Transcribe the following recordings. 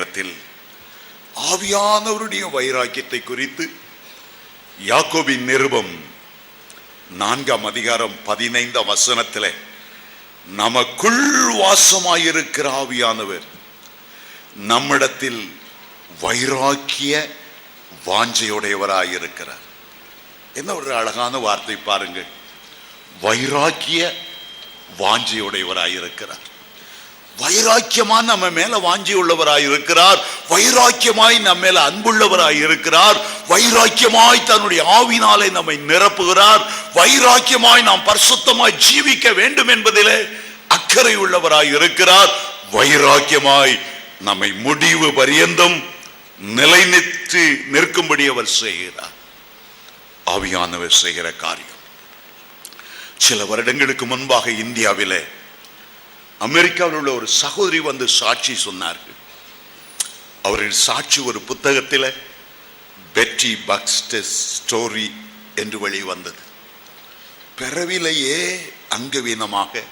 நேரத்தில் ஆவியானவருடைய வைராக்கியத்தை குறித்து யாக்கோபின் நிருபம் நான்காம் அதிகாரம் பதினைந்தாம் வசனத்தில் நமக்குள் வாசமாயிருக்கிற ஆவியானவர் நம்மிடத்தில் வைராக்கிய வாஞ்சையுடையவராயிருக்கிறார். என்ன ஒரு அழகான வார்த்தை பாருங்கள். வைராக்கிய வாஞ்சையுடையவராயிருக்கிறார். வைராக்கியமா நம்ம மேல வாஞ்சி உள்ளவராய் இருக்கிறார். வைராக்கியமாய் நம்ம மேல அன்புள்ளவராய் இருக்கிறார். வைராக்கியமாய் தன்னுடைய ஆவினாலே நம்மை நிரப்புகிறார். வைராக்கியமாய் நாம் பரிசுத்தமாய் ஜீவிக்க வேண்டும் என்பதிலே அக்கறை உள்ளவராய் இருக்கிறார். வைராக்கியமாய் நம்மை முடிவு பரியந்தம் நிலைநிற்று நிற்கும்படி அவர் செய்கிறார். ஆவியானவர் செய்கிற காரியம். சில வருடங்களுக்கு முன்பாக இந்தியாவிலே அமெரிக்காவில் உள்ள ஒரு சகோதரி வந்து சாட்சி சொன்னார்கள். அவரின் சாட்சி ஒரு புத்தகத்தில் பெட்டி பக்ஸ்டஸ் ஸ்டோரி என்று வெளிவந்தது பிறவிலேயே அங்கவீனமாக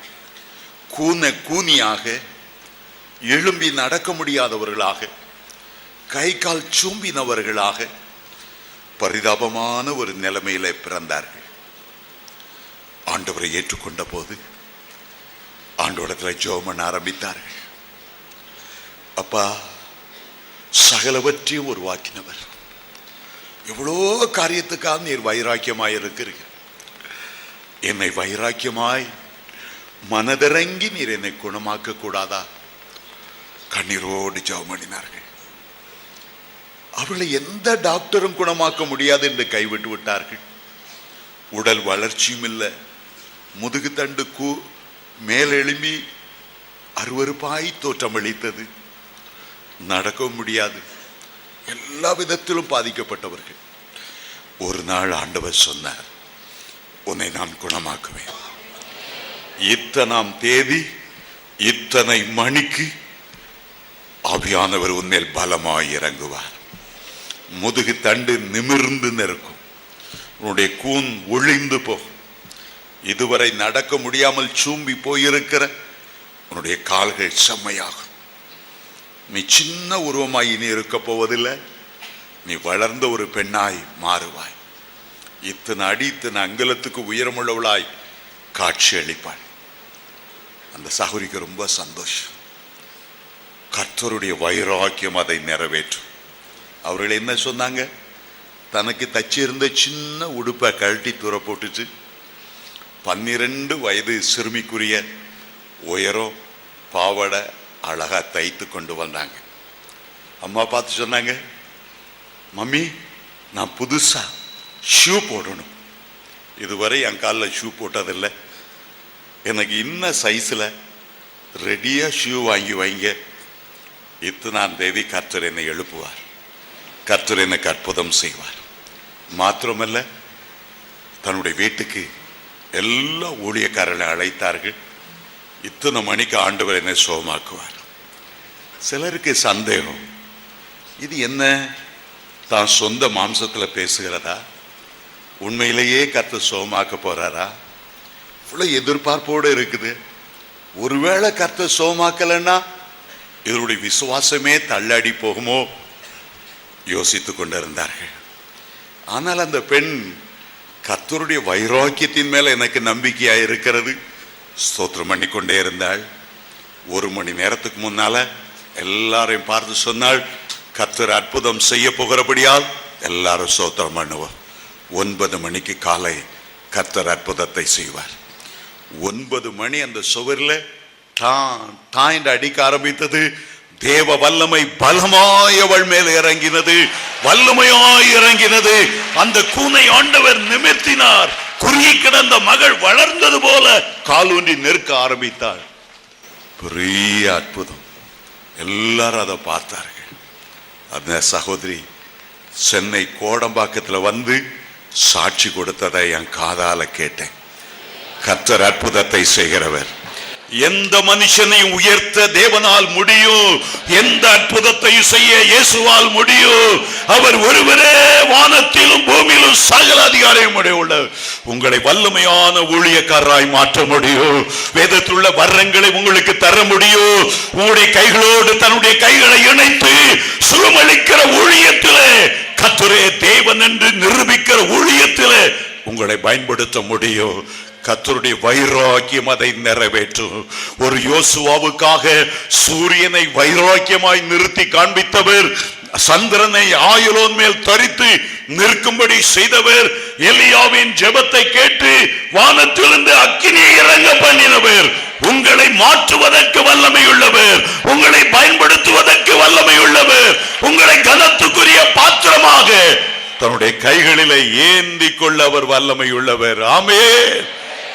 கூன கூனியாக எழும்பி நடக்க முடியாதவர்களாக கை கால் சூம்பினவர்களாக பரிதாபமான ஒரு நிலைமையில பிறந்தார்கள். ஆண்டவரை ஏற்றுக்கொண்ட போது ஆண்டோடத்தில் ஜோம் பண்ண ஆரம்பித்தார்கள். அப்பா சகலவற்றையும் உருவாக்கினவர். எவ்வளோ காரியத்துக்காக நீர் வைராக்கியமாய் இருக்கிறீர்கள். என்னை வைராக்கியமாய் மனதிறங்கி நீர் என்னை குணமாக்க கூடாதா கண்ணீரோடு ஜெபம் பண்ணினார்கள் அவளை எந்த டாக்டரும் குணமாக்க முடியாது என்று கைவிட்டு விட்டார்கள். உடல் வளர்ச்சியும் இல்லை. முதுகு தண்டு கூ மேலெழும்பி அருவருப்பாய் தோற்றமளித்தது. நடக்கவும் முடியாது. எல்லா விதத்திலும் பாதிக்கப்பட்டவர்கள். ஒரு நாள் ஆண்டவர் சொன்னார் உன்னை நான் குணமாக்குவேன். இத்தனாம் தேதி இத்தனை மணிக்கு ஆவியானவர் உன்மேல் பலமாய் இறங்குவார். முதுகு தண்டு நிமிர்ந்து நிற்கும் உன்னுடைய கூன் ஒளிந்து போகும். இதுவரை நடக்க முடியாமல் சூம்பி போயிருக்கிற உன்னுடைய கால்கள் செம்மையாகும். நீ சின்ன உருவமாய் இனி இருக்க போவதில்லை. நீ வளர்ந்த ஒரு பெண்ணாய் மாறுவாய். இத்தனை அடி இத்தனை அங்கலத்துக்கு உயரமுள்ளவளாய் காட்சி அளிப்பாள். அந்த சகோரிக்கு ரொம்ப சந்தோஷம். கர்த்தருடைய வைராக்கியம் அதை நிறைவேற்றும். அவர்கள் என்ன சொன்னாங்க? தனக்கு தச்சிருந்த சின்ன உடுப்பை கழட்டி தூர போட்டுச்சு. பன்னிரண்டு வயது சிறுமிக்குரிய உயரம் பாவடை அழகா தைத்து கொண்டு வந்தாங்க. அம்மா பார்த்து சொன்னாங்க மம்மி நான் புதுசா ஷூ போடணும். இதுவரை என் காலில் ஷூ போட்டதில்லை. எனக்கு இன்ன சைஸில் ரெடியாக ஷூ வாங்கி வைங்க. இத்தனாம் தேதி கர்த்தர் என்னை எழுப்புவார். கர்த்தர் எனக்கு அற்புதம் செய்வார். மாத்திரமல்ல தன்னுடைய வீட்டுக்கு எல்லா ஊழியக்காரர்களை அழைத்தார்கள். இத்தனை மணிக்கு ஆண்டவர் என்னை சோமாக்குவார். சிலருக்கு சந்தேகம். இது என்ன? தான் சொந்த மாம்சத்தில் பேசுகிறதா? உண்மையிலேயே கர்த்தர் சோமாக்க போகிறாரா இவ்வளோ எதிர்பார்ப்போடு இருக்குது. ஒருவேளை கர்த்தர் சோமாக்கலைன்னா இதனுடைய விசுவாசமே தள்ளாடி போகுமோ? யோசித்து கொண்டிருந்தார்கள். ஆனால் அந்த பெண் கர்த்தருடைய வைராக்கியத்தின் மேல எனக்கு நம்பிக்கையா இருக்கிறது. ஸ்தோத்திரம் பண்ணி கொண்டே இருந்தாள். ஒரு மணி நேரத்துக்கு முன்னால எல்லாரையும் பார்த்து சொன்னாள் கர்த்தர் அற்புதம் செய்ய போகிறபடியால் எல்லாரும் ஸ்தோத்திரம் பண்ணுவோம். ஒன்பது மணிக்கு காலை கர்த்தர் அற்புதத்தை செய்வார். ஒன்பது மணி அந்த சுவரில் டான் டாய்ந்து அடிக்க ஆரம்பித்தது. தேவ வல்லமை பலமாயவள் மேல் இறங்கினது. வல்லமையாய் இறங்கினது. அந்த கூனை ஆண்டவர் நிமிர்த்தினார். குறுகி கிடந்த மகள் வளர்ந்தது போல காலூன்றி நிற்க ஆரம்பித்தாள். பெரிய அற்புதம். எல்லாரும் அதை பார்த்தார்கள். அந்த சகோதரி சென்னை கோடம்பாக்கத்தில் வந்து சாட்சி கொடுத்ததை என் காதால கேட்டேன். கத்தர் அற்புதத்தை செய்கிறவர். எந்த மனுஷனை உயர்த்த தேவனால் முடியும் எந்த அற்புதத்தையும் செய்ய இயேசுவால் முடியும் அவர் ஒருவரே வானத்திலும் பூமியிலும் சகல அதிகாரியும் உடையவர் உங்களை வல்லமையான ஊழியக்காரராய் மாற்ற முடியும் வேதத்தில் உள்ள வர்றங்களை உங்களுக்கு தர முடியும் உங்களுடைய கைகளோடு தன்னுடைய கைகளை இணைத்து சுகமளிக்கிற ஊழியத்திலே கத்துரே தேவன் என்று நிரூபிக்கிற ஊழியத்திலே உங்களை பயன்படுத்த முடியும் கத்தருடைய வைராக்கியம் அதை நிறைவேற்றும். ஒரு யோசுவாவுக்காக சூரியனை வைராக்கியமாய் நிறுத்தி காண்பித்தவர் சந்திரனை ஆயுளோன் மேல் தரித்து நிற்கும்படி செய்தவர் எலியாவின் ஜெபத்தை கேட்டு வானத்திலிருந்து அக்கினியை இறங்க பண்ணினவர் உங்களை மாற்றுவதற்கு வல்லமை உள்ளவர் உங்களை பயன்படுத்துவதற்கு வல்லமை உள்ளவர் உங்களை கனத்துக்குரிய பாத்திரமாக. தன்னுடைய கைகளிலே ஏந்தி கொள்ள அவர் வல்லமை உள்ளவர் ஆமே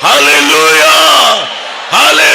Hallelujah! Hallelujah!